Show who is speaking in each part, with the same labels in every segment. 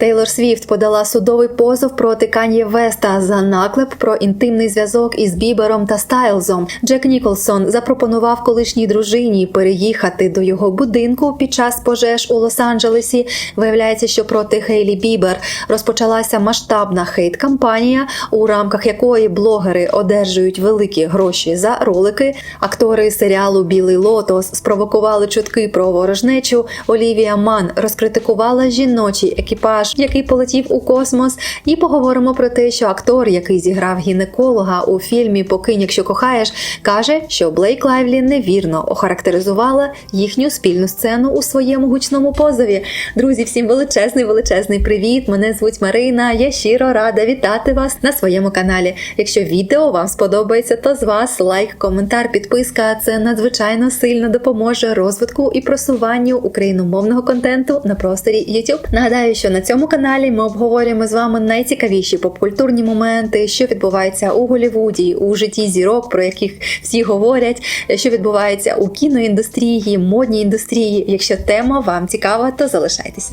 Speaker 1: Тейлор Свіфт подала судовий позов проти Кан'є Веста за наклеп про інтимний зв'язок із Бібером та Стайлзом. Джек Ніколсон запропонував колишній дружині переїхати до його будинку під час пожеж у Лос-Анджелесі. Виявляється, що проти Хейлі Бібер розпочалася масштабна хейт-кампанія, у рамках якої блогери одержують великі гроші за ролики. Актори серіалу Білий Лотос спровокували чутки про ворожнечу. Олівія Ман розкритикувала жіночий екіпаж, який полетів у космос. І поговоримо про те, що актор, який зіграв гінеколога у фільмі Покинь, якщо кохаєш, каже, що Блейк Лайвлі невірно охарактеризувала їхню спільну сцену у своєму гучному позові. Друзі, всім величезний величезний привіт! Мене звуть Марина. Я щиро рада вітати вас на своєму каналі. Якщо відео вам сподобається, то з вас лайк, коментар, підписка. Це надзвичайно сильно допоможе розвитку і просуванню україномовного контенту на просторі YouTube. Нагадаю, що на цьому каналі ми обговорюємо з вами найцікавіші попкультурні моменти, що відбувається у Голівуді, у житті зірок, про яких всі говорять, що відбувається у кіноіндустрії, модній індустрії. Якщо тема вам цікава, то залишайтеся.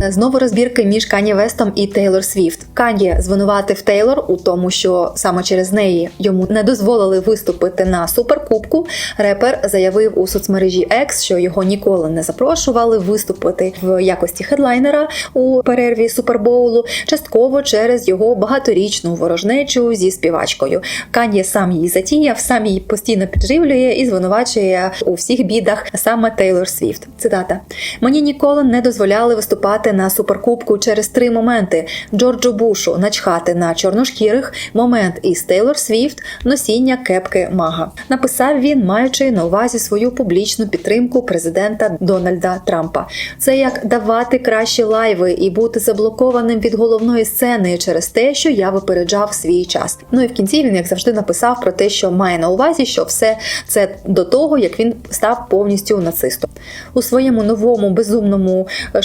Speaker 1: Знову розбірки між Кані Вестом і Тейлор Свіфт. Кані звинуватив Тейлор у тому, що саме через неї йому не дозволили виступити на суперкубку. Репер заявив у соцмережі X, що його ніколи не запрошували виступити в якості хедлайнера у перерві супербоулу, частково через його багаторічну ворожнечу зі співачкою. Кані сам її затіяв, сам її постійно підживлює і звинувачує у всіх бідах саме Тейлор Свіфт. Цитата: мені ніколи не дозволяли виступати на суперкубку через три моменти: Джорджу Бушу начхати на чорношкірих, момент із Тейлор Свіфт, носіння кепки Мага. Написав він, маючи на увазі свою публічну підтримку президента Дональда Трампа. Це як давати кращі лайви і бути заблокованим від головної сцени через те, що я випереджав свій час. Ну і в кінці він, як завжди, написав про те, що має на увазі, що все це до того, як він став повністю нацистом. У своєму новому безумному е,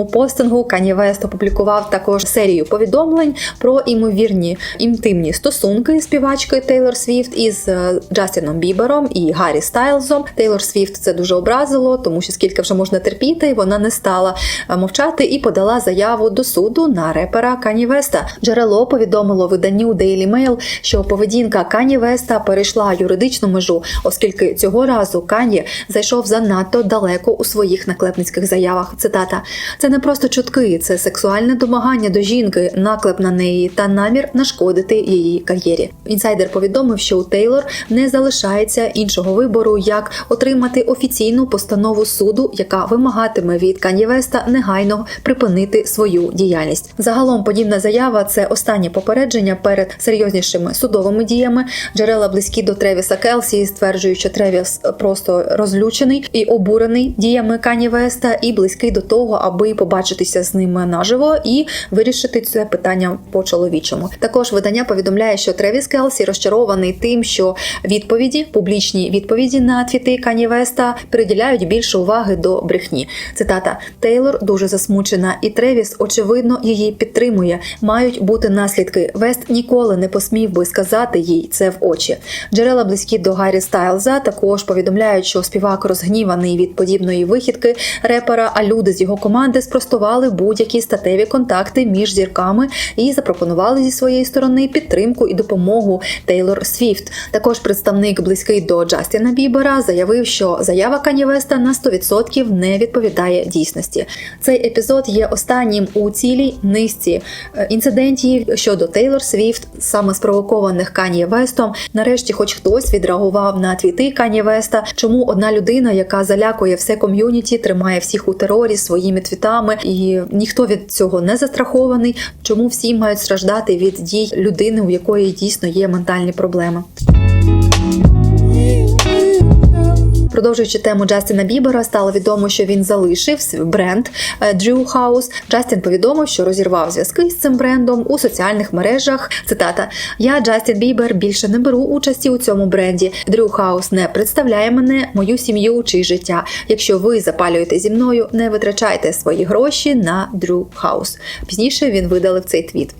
Speaker 1: шизофренічному постингу Кані Вест опублікував також серію повідомлень про імовірні інтимні стосунки співачки Тейлор Свіфт із е, Джастіном Бібером і Гаррі Стайлзом. Тейлор Свіфт це дуже образило, тому що скільки вже можна терпіти, вона не стала е, мовчати і подала заяву до суду на репера Кані Веста. Джерело повідомило виданню Daily Mail, що поведінка Кані Веста перейшла юридичну межу, оскільки цього разу Кані зайшов занадто далеко у своїх наклепницьких заявах. Цитата: це не просто чутки, це сексуальне домагання до жінки, наклеп на неї та намір нашкодити її кар'єрі. Інсайдер повідомив, що у Тейлор не залишається іншого вибору, як отримати офіційну постанову суду, яка вимагатиме від Кані Веста негайно припинити свою діяльність. Загалом подібна заява це останнє попередження перед серйознішими судовими діями. Джерела близькі до Тревіса Келсі стверджують, що Тревіс просто розлючений і обурений діями Кані Веста, і близький до того, аби побачитися з ними наживо і вирішити це питання по чоловічому. Також видання повідомляє, що Тревіс Келсі розчарований тим, що відповіді, публічні відповіді на твіти Кані Веста приділяють більше уваги до брехні. Цитата Тейлор дуже засмучена, і Тревіс, очевидно, її підтримує. Мають бути наслідки. Вест ніколи не посмів би сказати їй це в очі. Джерела близькі до Гаррі Стайлза також повідомляють, що співак розгніваний від подібної вихідки репера, а люди з його команди спростували будь-які статеві контакти між зірками і запропонували зі своєї сторони підтримку і допомогу Тейлор Свіфт. Також представник близький до Джастіна Бібера заявив, що заява Кані Веста на 100% не відповідає дійсності. Цей епізод є останнім у цілій низці е, інцидентів щодо Тейлор Свіфт, саме спровокованих Кані Вестом. Нарешті, хоч хтось відреагував на твіти Кані Веста, чому одна людина, яка залякує все ком'юніті, тримає всіх у терорі своїми твітами, і ніхто від цього не застрахований. Чому всі мають страждати від дій людини, у якої дійсно є ментальні проблеми? Продовжуючи тему Джастіна Бібера, стало відомо, що він залишив свій бренд е, Drew House. Джастін повідомив, що розірвав зв'язки з цим брендом у соціальних мережах. Цитата: Я Джастін Бібер більше не беру участі у цьому бренді. Drew House не представляє мене, мою сім'ю чи життя. Якщо ви запалюєте зі мною, не витрачайте свої гроші на Drew House. Пізніше він видалив цей твіт.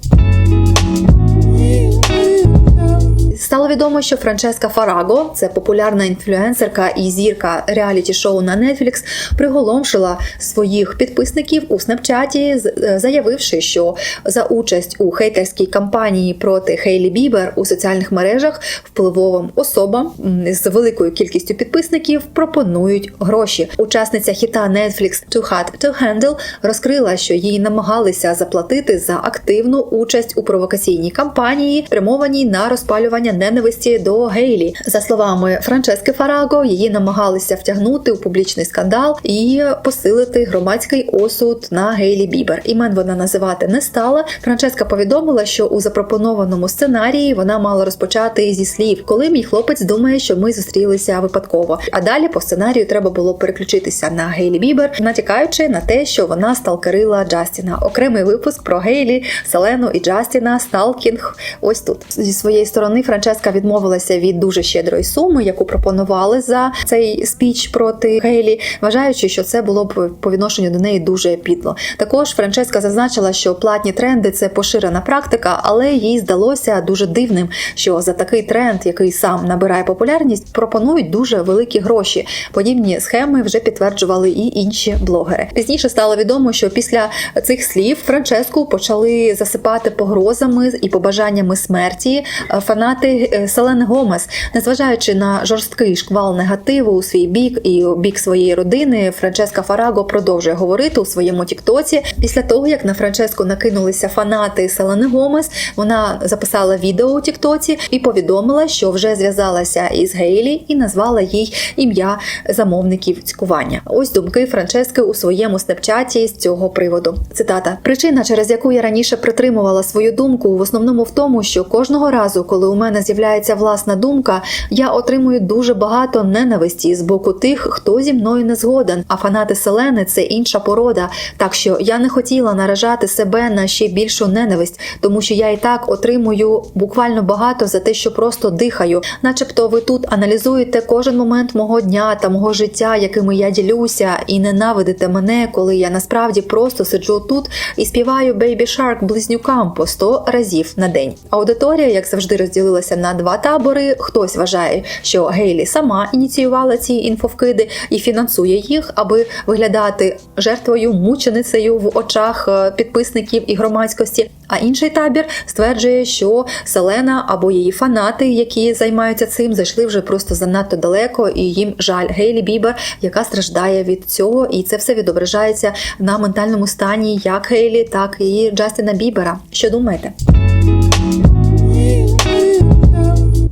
Speaker 1: Стало відомо, що Франческа Фараго, це популярна інфлюенсерка і зірка реаліті-шоу на Netflix, приголомшила своїх підписників у Снапчаті, е, заявивши, що за участь у хейтерській кампанії проти Хейлі Бібер у соціальних мережах впливовим особам з великою кількістю підписників пропонують гроші. Учасниця хіта Netflix Too Hot to Handle розкрила, що їй намагалися заплатити за активну участь у провокаційній кампанії, спрямованій на розпалювання ненависті до Гейлі. За словами Франчески Фараго, її намагалися втягнути у публічний скандал і посилити громадський осуд на Гейлі Бібер. Імен вона називати не стала. Франческа повідомила, що у запропонованому сценарії вона мала розпочати зі слів, коли мій хлопець думає, що ми зустрілися випадково. А далі по сценарію треба було переключитися на Гейлі Бібер, натякаючи на те, що вона сталкерила Джастіна. Окремий випуск про Гейлі, Селену і Джастіна сталкінг. Ось тут зі своєї сторони Франческа відмовилася від дуже щедрої суми, яку пропонували за цей спіч проти Гейлі, вважаючи, що це було б по відношенню до неї дуже підло. Також Франческа зазначила, що платні тренди це поширена практика, але їй здалося дуже дивним, що за такий тренд, який сам набирає популярність, пропонують дуже великі гроші. Подібні схеми вже підтверджували і інші блогери. Пізніше стало відомо, що після цих слів Франческу почали засипати погрозами і побажаннями смерті е, фанати е, Селени Гомес, незважаючи на жорсткий шквал негативу у свій бік і бік своєї родини. Франческа Фараго продовжує говорити у своєму тіктоці. Після того як на Франческу накинулися фанати Селени Гомес, вона записала відео у тіктоці і повідомила, що вже зв'язалася із Гейлі і назвала їй ім'я замовників цькування. Ось думки Франчески у своєму снапчаті з цього приводу. Цитата: причина, через яку я раніше притримувала свою думку, в основному в тому, що кожного разу, коли у мене з'являється власна думка, я отримую дуже багато ненависті з боку тих, хто зі мною не згоден. А фанати Селени це інша порода. Так що я не хотіла наражати себе на ще більшу ненависть, тому що я і так отримую буквально багато за те, що просто дихаю. Начебто, ви тут аналізуєте кожен момент мого дня та мого життя, якими я ділюся, і ненавидите мене, коли я насправді просто сиджу тут і співаю Baby Shark близнюкам по 100 разів на день. Аудиторія, як завжди, розділилася на два табори. Хтось вважає, що Гейлі сама ініціювала ці інфовкиди і фінансує їх, аби виглядати жертвою, мученицею в очах е, підписників і громадськості. А інший табір стверджує, що Селена або її фанати, які займаються цим, зайшли вже просто занадто далеко, і їм жаль Гейлі Бібер, яка страждає від цього, і це все відображається на ментальному стані як Гейлі, так і Джастіна Бібера. Що думаєте?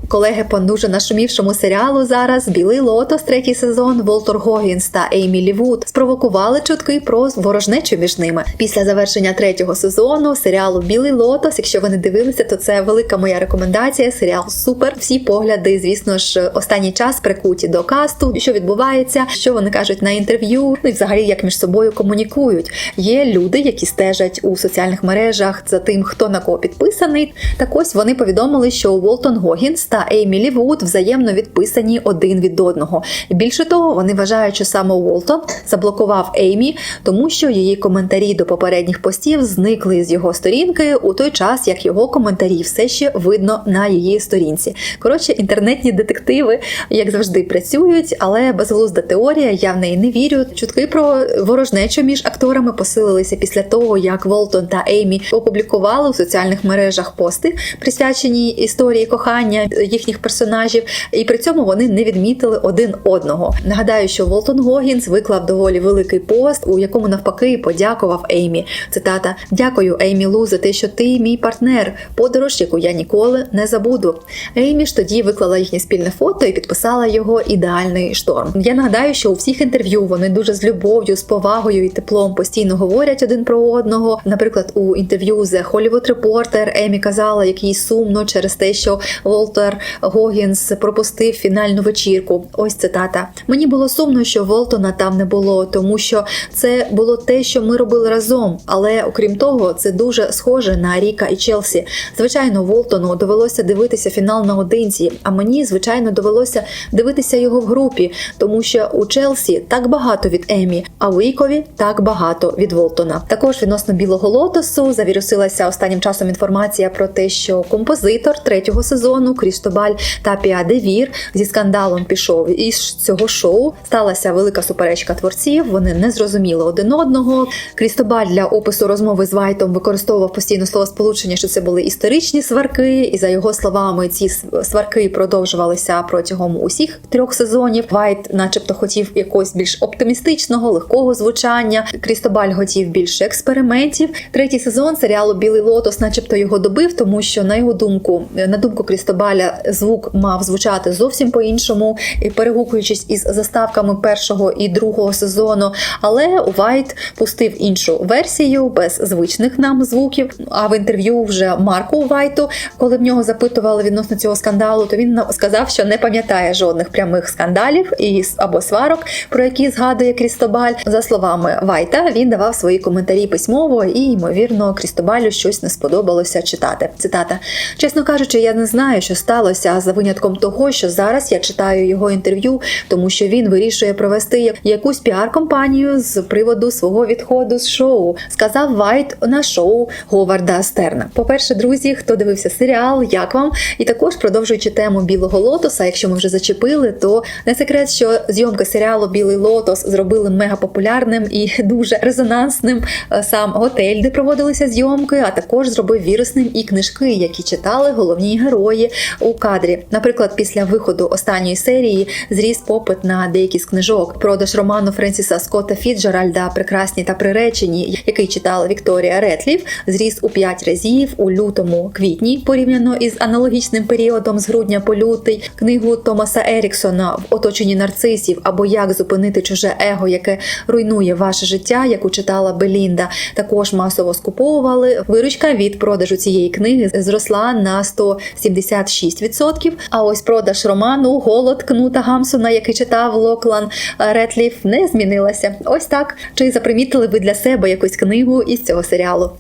Speaker 1: Колеги по дуже нашумівшому серіалу зараз Білий Лотос, третій сезон, Волтер Гогінс та Еймі Лівуд спровокували чутки про ворожнечу між ними. Після завершення третього сезону серіалу Білий Лотос. Якщо ви не дивилися, то це велика моя рекомендація. Серіал супер. Всі погляди, звісно ж, останній час прикуті до касту, що відбувається, що вони кажуть на інтерв'ю, ну і взагалі як між собою комунікують. Є люди, які стежать у соціальних мережах за тим, хто на кого підписаний. Так ось вони повідомили, що Волтон Гогінс та Еймі Лівуд взаємно відписані один від одного. Більше того, вони вважають, що саме Уолтон заблокував Еймі, тому що її коментарі до попередніх постів зникли з його сторінки у той час, як його коментарі все ще видно на її сторінці. Коротше, інтернетні детективи, як завжди, працюють, але безглузда теорія, я в неї не вірю. Чутки про ворожнечу між акторами посилилися після того, як Волтон та Еймі опублікували у соціальних мережах пости, присвячені історії кохання їхніх персонажів, і при цьому вони не відмітили один одного. Нагадаю, що Волтон Гогінс виклав доволі великий пост, у якому навпаки подякував Еймі. Цитата: Дякую, Еймі Лу, за те, що ти мій партнер, подорож, яку я ніколи не забуду. Еймі ж тоді виклала їхнє спільне фото і підписала його ідеальний шторм. Я нагадаю, що у всіх інтерв'ю вони дуже з любов'ю, з повагою і теплом постійно говорять один про одного. Наприклад, у інтерв'ю The Hollywood Reporter Еймі казала, як їй сумно через те, що Волтер Гогінс пропустив фінальну вечірку. Ось цитата. Мені було сумно, що Волтона там не було, тому що це було те, що ми робили разом. Але окрім того, це дуже схоже на Ріка і Челсі. Звичайно, Волтону довелося дивитися фінал наодинці, а мені, звичайно, довелося дивитися його в групі, тому що у Челсі так багато від Емі, а у Ікові так багато від Волтона. Також відносно білого лотосу завірусилася останнім часом інформація про те, що композитор третього сезону Крістоф Крістобаль Тапіа Девір зі скандалом пішов із цього шоу. Сталася велика суперечка творців. Вони не зрозуміли один одного. Крістобаль для опису розмови з Вайтом використовував постійно словосполучення, що це були історичні сварки, і за його словами, ці сварки продовжувалися протягом усіх трьох сезонів. Вайт, начебто, хотів якогось більш оптимістичного, легкого звучання. Крістобаль хотів більше експериментів. Третій сезон серіалу Білий Лотос, начебто, його добив, тому що на його думку, на думку Крістобаля, звук мав звучати зовсім по-іншому, перегукуючись із заставками першого і другого сезону. Але Вайт пустив іншу версію без звичних нам звуків. А в інтерв'ю вже Марку Вайту, коли в нього запитували відносно цього скандалу, то він сказав, що не пам'ятає жодних прямих скандалів і або сварок, про які згадує Крістобаль. За словами Вайта, він давав свої коментарі письмово, і ймовірно, Крістобалю щось не сподобалося читати. Цитата: чесно кажучи, я не знаю, що сталося за винятком того, що зараз я читаю його інтерв'ю, тому що він вирішує провести якусь піар-компанію з приводу свого відходу з шоу. Сказав Вайт на шоу Говарда Стерна. По перше, друзі, хто дивився серіал, як вам? І також продовжуючи тему білого лотоса. Якщо ми вже зачепили, то не секрет, що зйомки серіалу Білий Лотос зробили мега популярним і дуже резонансним е, сам готель, де проводилися зйомки, а також зробив вірусним і книжки, які читали головні герої у кадрі. Наприклад, після виходу останньої серії зріс попит на деякі з книжок. Продаж роману Френсіса Скотта Фіджеральда Прекрасні та приречені, який читала Вікторія Ретлів, зріс у 5 разів у лютому квітні, порівняно із аналогічним періодом з грудня по лютий. Книгу Томаса Еріксона в оточенні нарцисів або як зупинити чуже его, яке руйнує ваше життя, яку читала Белінда. Також масово скуповували. Виручка від продажу цієї книги зросла на 176%. А ось продаж роману Голод Кнута Гамсона, який читав Локлан Ретліф, не змінилася. Ось так. Чи запримітили ви для себе якусь книгу із цього серіалу?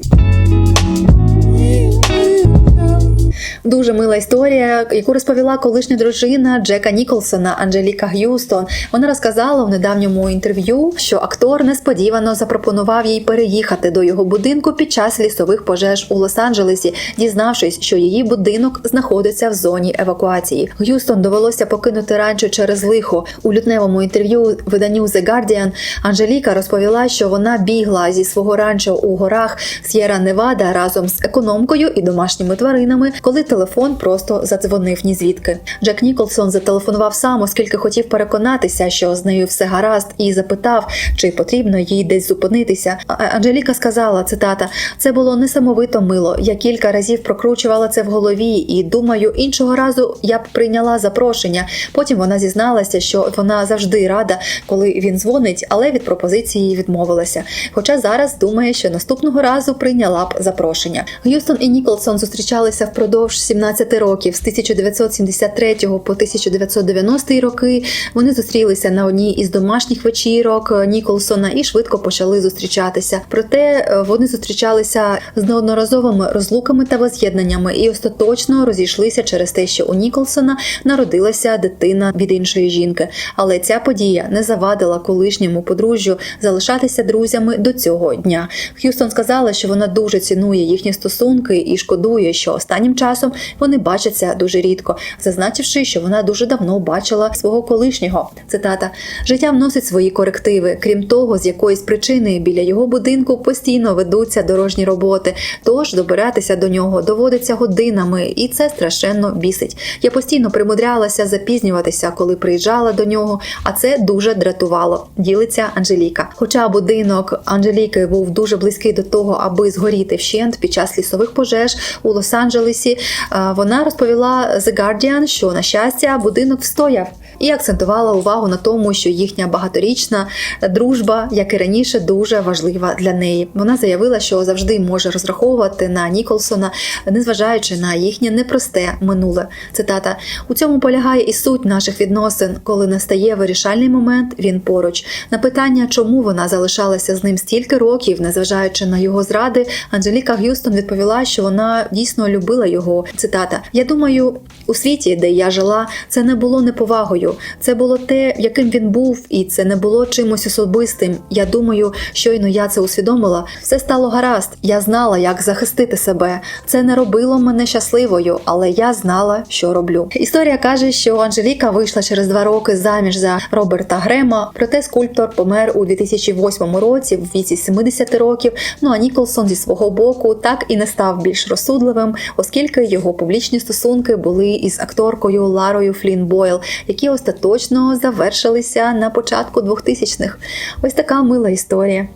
Speaker 1: Дуже мила історія, яку розповіла колишня дружина Джека Ніколсона Анджеліка Г'юстон. Вона розказала у недавньому інтерв'ю, що актор несподівано запропонував їй переїхати до його будинку під час лісових пожеж у Лос-Анджелесі, дізнавшись, що її будинок знаходиться в зоні евакуації. Г'юстон довелося покинути ранчо через лихо. У лютневому інтерв'ю виданню The Guardian Анжеліка розповіла, що вона бігла зі свого ранчо у горах С'єра Невада разом з економкою і домашніми тваринами, коли телефон просто задзвонив ні звідки. Джек Ніколсон зателефонував сам, оскільки хотів переконатися, що з нею все гаразд, і запитав, чи потрібно їй десь зупинитися. А Анжеліка сказала: цитата: це було несамовито мило. Я кілька разів прокручувала це в голові, і думаю, іншого разу я б прийняла запрошення. Потім вона зізналася, що вона завжди рада, коли він дзвонить, але від пропозиції відмовилася. Хоча зараз думає, що наступного разу прийняла б запрошення. Г'юстон і Ніколсон зустрічалися впродовж 17 років з 1973 по 1990 роки. Вони зустрілися на одній із домашніх вечірок Ніколсона і швидко почали зустрічатися. Проте е, вони зустрічалися з неодноразовими розлуками та воз'єднаннями і остаточно розійшлися через те, що у Ніколсона народилася дитина від іншої жінки. Але ця подія не завадила колишньому подружжю залишатися друзями до цього дня. Х'юстон сказала, що вона дуже цінує їхні стосунки і шкодує, що останнім часом вони бачаться дуже рідко, зазначивши, що вона дуже давно бачила свого колишнього. Цитата: життя вносить свої корективи. Крім того, з якоїсь причини біля його будинку постійно ведуться дорожні роботи. Тож добиратися до нього доводиться годинами, і це страшенно бісить. Я постійно примудрялася запізнюватися, коли приїжджала до нього, а це дуже дратувало. Ділиться Анжеліка. Хоча будинок Анжеліки був дуже близький до того, аби згоріти вщент під час лісових пожеж у Лос-Анджелесі, вона розповіла The Guardian, що на щастя будинок встояв. І акцентувала увагу на тому, що їхня багаторічна дружба, як і раніше, дуже важлива для неї. Вона заявила, що завжди може розраховувати на Ніколсона, незважаючи на їхнє непросте минуле. Цитата: у цьому полягає і суть наших відносин, коли настає вирішальний момент, він поруч. На питання, чому вона залишалася з ним стільки років, незважаючи на його зради, Анжеліка Г'юстон відповіла, що вона дійсно любила його Цитата: Я думаю, у світі, де я жила, це не було неповагою, це було те, яким він був, і це не було чимось особистим. Я думаю, щойно я це усвідомила, все стало гаразд. Я знала, як захистити себе. Це не робило мене щасливою, але я знала, що роблю. Історія каже, що Анжеліка вийшла через два роки заміж за Роберта Грема, проте скульптор помер у 2008 році в віці 70 років. Ну а Ніколсон зі свого боку так і не став більш розсудливим, оскільки його публічні стосунки були із акторкою Ларою Флін Бойл, які остаточно завершилися на початку 2000-х. Ось така мила історія.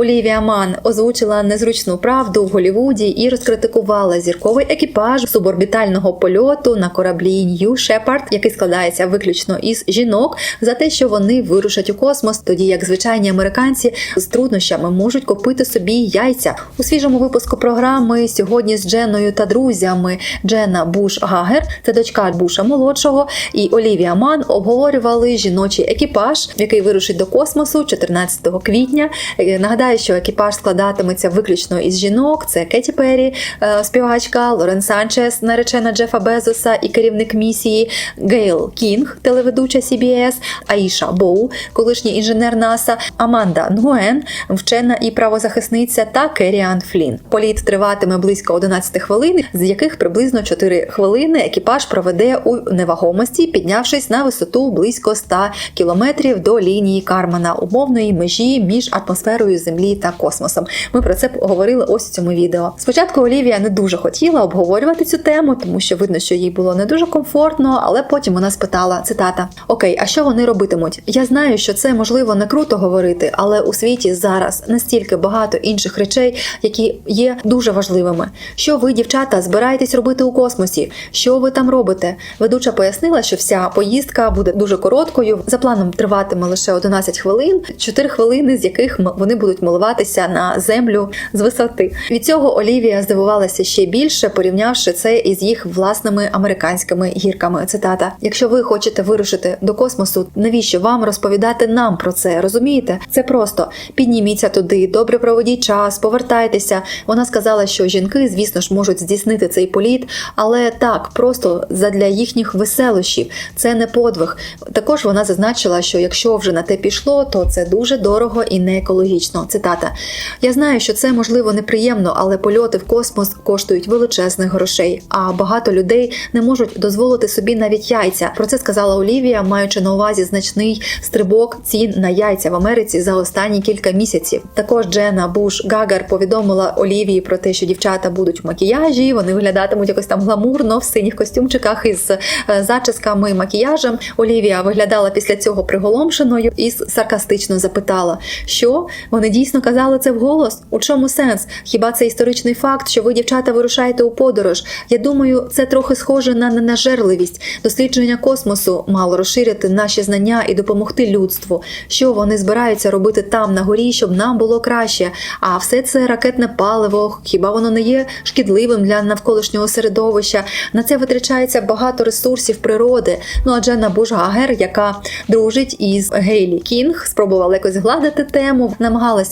Speaker 1: Олівія Ман озвучила незручну правду в Голівуді і розкритикувала зірковий екіпаж суборбітального польоту на кораблі Нью Шепард, який складається виключно із жінок, за те, що вони вирушать у космос, тоді як звичайні американці з труднощами можуть купити собі яйця. У свіжому випуску програми сьогодні з Дженною та друзями Дженна Буш Гагер, це дочка Буша молодшого, і Олівія Ман обговорювали жіночий екіпаж, який вирушить до космосу 14 квітня. Е, Нагадаю, що екіпаж складатиметься виключно із жінок: це Кеті Перрі, е, співачка, Лорен Санчес, наречена Джефа Безоса і керівник місії, Гейл Кінг, телеведуча CBS, Аїша Боу, колишній інженер НАСА, Аманда Нгуен, вчена і правозахисниця, та Керіан Флін. Політ триватиме близько 11 хвилин, з яких приблизно 4 хвилини екіпаж проведе у невагомості, піднявшись на висоту близько 100 кілометрів до лінії Кармана, умовної межі між атмосферою Землі та космосом. Ми про це говорили ось у цьому відео. Спочатку Олівія не дуже хотіла обговорювати цю тему, тому що видно, що їй було не дуже комфортно, але потім вона спитала цитата: Окей, а що вони робитимуть? Я знаю, що це можливо не круто говорити, але у світі зараз настільки багато інших речей, які є дуже важливими. Що ви, дівчата, збираєтесь робити у космосі? Що ви там робите? Ведуча пояснила, що вся поїздка буде дуже короткою. За планом триватиме лише 11 хвилин, 4 хвилини, з яких вони будуть милуватися на землю з висоти. Від цього Олівія здивувалася ще більше, порівнявши це із їх власними американськими гірками. Цитата: Якщо ви хочете вирушити до космосу, навіщо вам розповідати нам про це? Розумієте? Це просто підніміться туди, добре проведіть час, повертайтеся. Вона сказала, що жінки, звісно ж, можуть здійснити цей політ, але так, просто задля їхніх веселощів. Це не подвиг. Також вона зазначила, що якщо вже на те пішло, то це дуже дорого і не екологічно. Цитата: Я знаю, що це можливо неприємно, але польоти в космос коштують величезних грошей. А багато людей не можуть дозволити собі навіть яйця. Про це сказала Олівія, маючи на увазі значний стрибок цін на яйця в Америці за останні кілька місяців. Також Джена Буш Гагар повідомила Олівії про те, що дівчата будуть в макіяжі, вони виглядатимуть якось там гламурно в синіх костюмчиках із е, зачісками і макіяжем. Олівія виглядала після цього приголомшеною і саркастично запитала, що вони дійсно казали це вголос. У чому сенс? Хіба це історичний факт, що ви, дівчата, вирушаєте у подорож? Я думаю, це трохи схоже на ненажерливість. Дослідження космосу мало розширити наші знання і допомогти людству. Що вони збираються робити там на горі, щоб нам було краще? А все це ракетне паливо. Хіба воно не є шкідливим для навколишнього середовища? На це витрачається багато ресурсів природи. Ну а Дженна Буш-Гагер, яка дружить із Гейлі Кінг, спробувала якось гладити тему,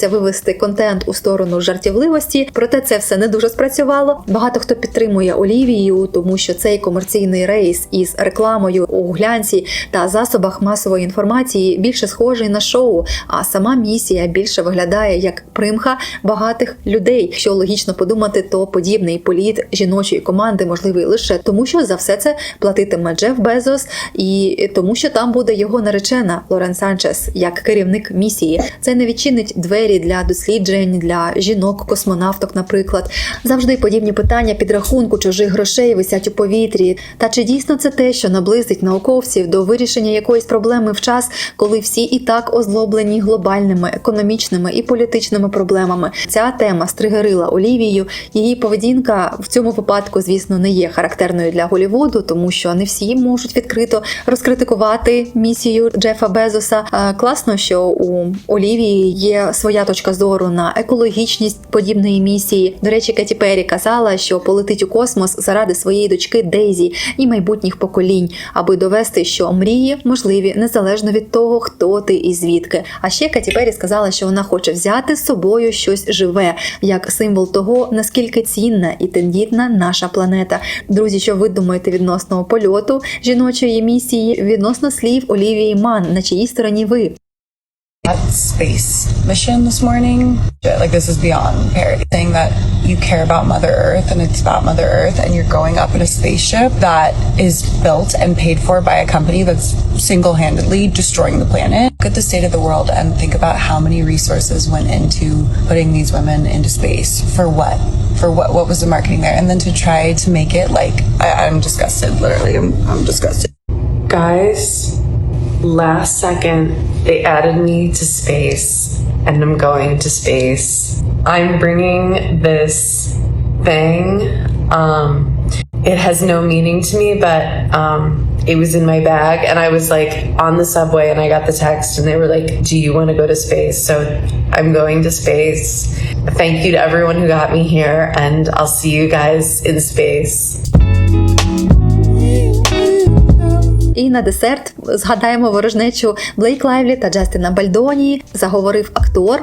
Speaker 1: намагалася вивести контент у сторону жартівливості, проте це все не дуже спрацювало. Багато хто підтримує Олівію, тому що цей комерційний рейс із рекламою у глянці та засобах масової інформації більше схожий на шоу, а сама місія більше виглядає як примха багатих людей. Якщо логічно подумати, то подібний політ жіночої команди можливий лише тому, що за все це платитиме Джеф Безос, і тому, що там буде його наречена Лорен Санчес як керівник місії. Це не відчинить двері для досліджень для жінок-космонавток, наприклад. Завжди подібні питання підрахунку чужих грошей висять у повітрі. Та чи дійсно це те, що наблизить науковців до вирішення якоїсь проблеми в час, коли всі і так озлоблені глобальними економічними і політичними проблемами? Ця тема стригерила Олівію. Її поведінка в цьому випадку, звісно, не є характерною для Голівуду, тому що не всі можуть відкрито розкритикувати місію Джефа Безоса. Е, Класно, що у Олівії є е, своя точка зору на екологічність подібної місії. До речі, Кеті Перрі казала, що полетить у космос заради своєї дочки Дейзі і майбутніх поколінь, аби довести, що мрії можливі незалежно від того, хто ти і звідки. А ще Кеті Перрі сказала, що вона хоче взяти з собою щось живе, як символ того, наскільки цінна і тендітна наша планета. Друзі, що ви думаєте відносно польоту жіночої місії, відносно слів Олівії Ман, на чиїй стороні ви?
Speaker 2: Space mission this morning. Like this is beyond parody. Saying that you care about Mother Earth and it's about Mother Earth and you're going up in a spaceship that is built and paid for by a company that's single-handedly destroying the planet. Look at the state of the world and think about how many resources went into putting these women into space. For what? For what what was the marketing there? And then to try to make it like I, I'm disgusted, literally. I'm I'm disgusted.
Speaker 3: Guys, last second they added me to space and I'm going to space. I'm bringing this thing. Um, it has no meaning to me, but um, it was in my bag and I was like on the subway and I got the text and they were like, Do you want to go to space? So I'm going to space. Thank you to everyone who got me here and I'll see you guys in space.
Speaker 1: І на десерт згадаємо ворожнечу Блейк Лайвлі та Джастіна Бальдоні. Заговорив актор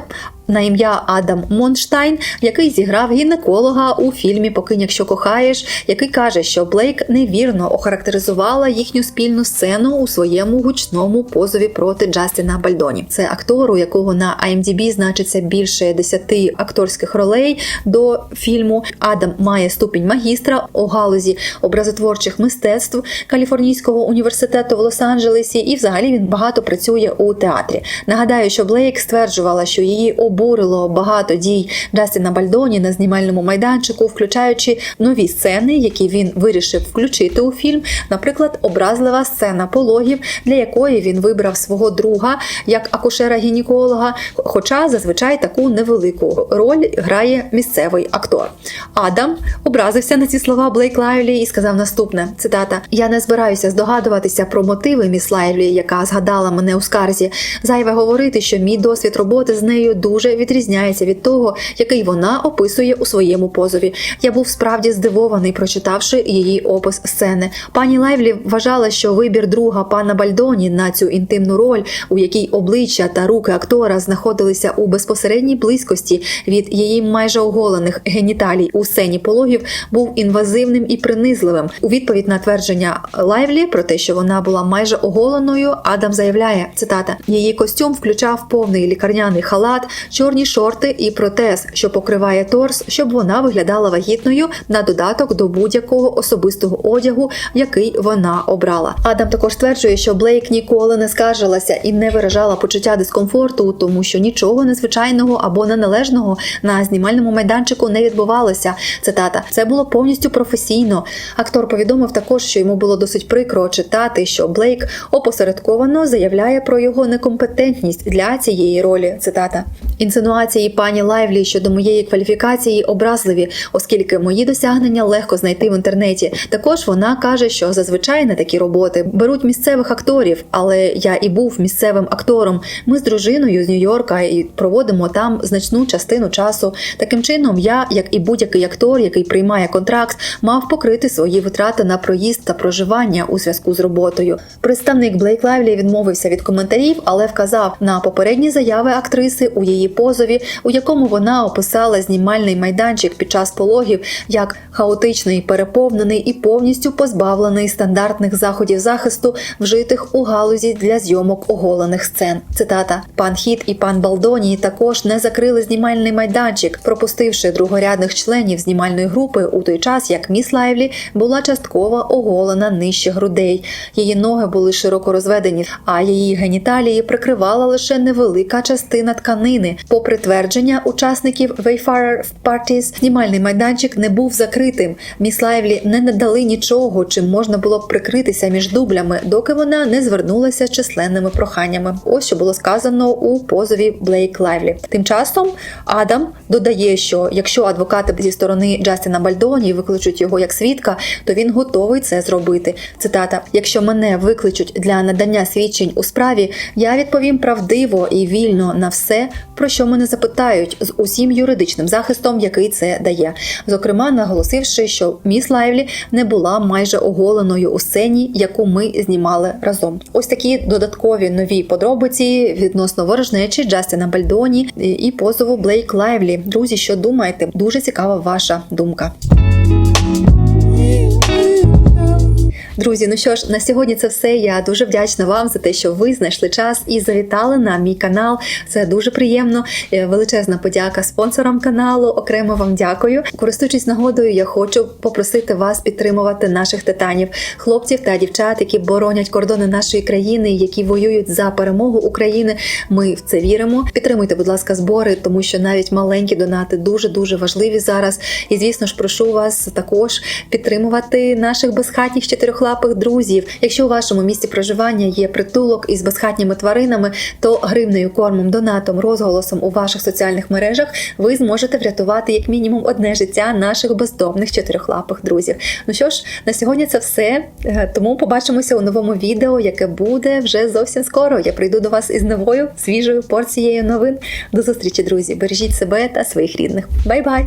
Speaker 1: на ім'я Адам Монштайн, який зіграв гінеколога у фільмі Покинь, якщо кохаєш, який каже, що Блейк невірно охарактеризувала їхню спільну сцену у своєму гучному позові проти Джастіна Бальдоні. Це актор, у якого на IMDb значиться більше 10 акторських ролей до фільму. Адам має ступінь магістра у галузі образотворчих мистецтв Каліфорнійського університету в Лос-Анджелесі, і взагалі він багато працює у театрі. Нагадаю, що Блейк стверджувала, що її обурило багато дій Джастіна Бальдоні на знімальному майданчику, включаючи нові сцени, які він вирішив включити у фільм. Наприклад, образлива сцена пологів, для якої він вибрав свого друга як акушера-гінеколога. Хоча зазвичай таку невелику роль грає місцевий актор. Адам образився на ці слова Блейк Лайвлі і сказав наступне: цитата: Я не збираюся здогадуватися про мотиви міс Лайвлі, яка згадала мене у скарзі. Зайве говорити, що мій досвід роботи з нею дуже відрізняється від того, який вона описує у своєму позові. Я був справді здивований, прочитавши її опис сцени. Пані Лайвлі вважала, що вибір друга пана Бальдоні на цю інтимну роль, у якій обличчя та руки актора знаходилися у безпосередній близькості від її майже оголених геніталій у сцені пологів, був інвазивним і принизливим. У відповідь на твердження Лайвлі про те, що вона була майже оголеною, Адам заявляє цитата: її костюм включав повний лікарняний халат, чорні шорти і протез, що покриває торс, щоб вона виглядала вагітною на додаток до будь-якого особистого одягу, який вона обрала. Адам також стверджує, що Блейк ніколи не скаржилася і не виражала почуття дискомфорту, тому що нічого незвичайного або неналежного на знімальному майданчику не відбувалося. Цитата: це було повністю професійно. Актор повідомив також, що йому було досить прикро читати, що Блейк опосередковано заявляє про його некомпетентність для цієї ролі. Цитата. Інсинуації пані Лайвлі щодо моєї кваліфікації образливі, оскільки мої досягнення легко знайти в інтернеті. Також вона каже, що зазвичай на такі роботи беруть місцевих акторів, але я і був місцевим актором. Ми з дружиною з Нью-Йорка і проводимо там значну частину часу. Таким чином, я, як і будь-який актор, який приймає контракт, мав покрити свої витрати на проїзд та проживання у зв'язку з роботою. Представник Блейк Лайвлі відмовився від коментарів, але вказав на попередні заяви актриси у її позові, у якому вона описала знімальний майданчик під час пологів як хаотичний, переповнений і повністю позбавлений стандартних заходів захисту, вжитих у галузі для зйомок оголених сцен. Цитата: пан Хіт і пан Балдоні також не закрили знімальний майданчик, пропустивши другорядних членів знімальної групи у той час, як міс Лайвлі була частково оголена нижче грудей. Її ноги були широко розведені, а її геніталії прикривала лише невелика частина тканини. Попри твердження учасників Wayfarer Parties, знімальний майданчик не був закритим. Міс Лайвлі не надали нічого, чим можна було б прикритися між дублями, доки вона не звернулася з численними проханнями. Ось що було сказано у позові Блейк Лайвлі. Тим часом Адам додає, що якщо адвокати зі сторони Джастіна Бальдоні викличуть його як свідка, то він готовий це зробити. Цитата: Якщо мене викличуть для надання свідчень у справі, я відповім правдиво і вільно на все, про про що мене запитають з усім юридичним захистом, який це дає. Зокрема, наголосивши, що міс Лайвлі не була майже оголеною у сцені, яку ми знімали разом. Ось такі додаткові нові подробиці відносно ворожнечі Джастіна Бальдоні і позову Блейк Лайвлі. Друзі, що думаєте? Дуже цікава ваша думка. Друзі, ну що ж, на сьогодні це все. Я дуже вдячна вам за те, що ви знайшли час і завітали на мій канал. Це дуже приємно. Е, Величезна подяка спонсорам каналу. Окремо вам дякую. Користуючись нагодою, я хочу попросити вас підтримувати наших титанів, хлопців та дівчат, які боронять кордони нашої країни, які воюють за перемогу України. Ми в це віримо. Підтримуйте, будь ласка, збори, тому що навіть маленькі донати дуже дуже важливі зараз. І звісно ж, прошу вас також підтримувати наших безхатніх чотирьохлапих друзів. Якщо у вашому місці проживання є притулок із безхатніми тваринами, то гривнею, кормом, донатом, розголосом у ваших соціальних мережах ви зможете врятувати як мінімум одне життя наших бездомних чотирьохлапих друзів. Ну що ж, на сьогодні це все. Е, Тому побачимося у новому відео, яке буде вже зовсім скоро. Я прийду до вас із новою свіжою порцією новин. До зустрічі, друзі! Бережіть себе та своїх рідних. Бай-бай!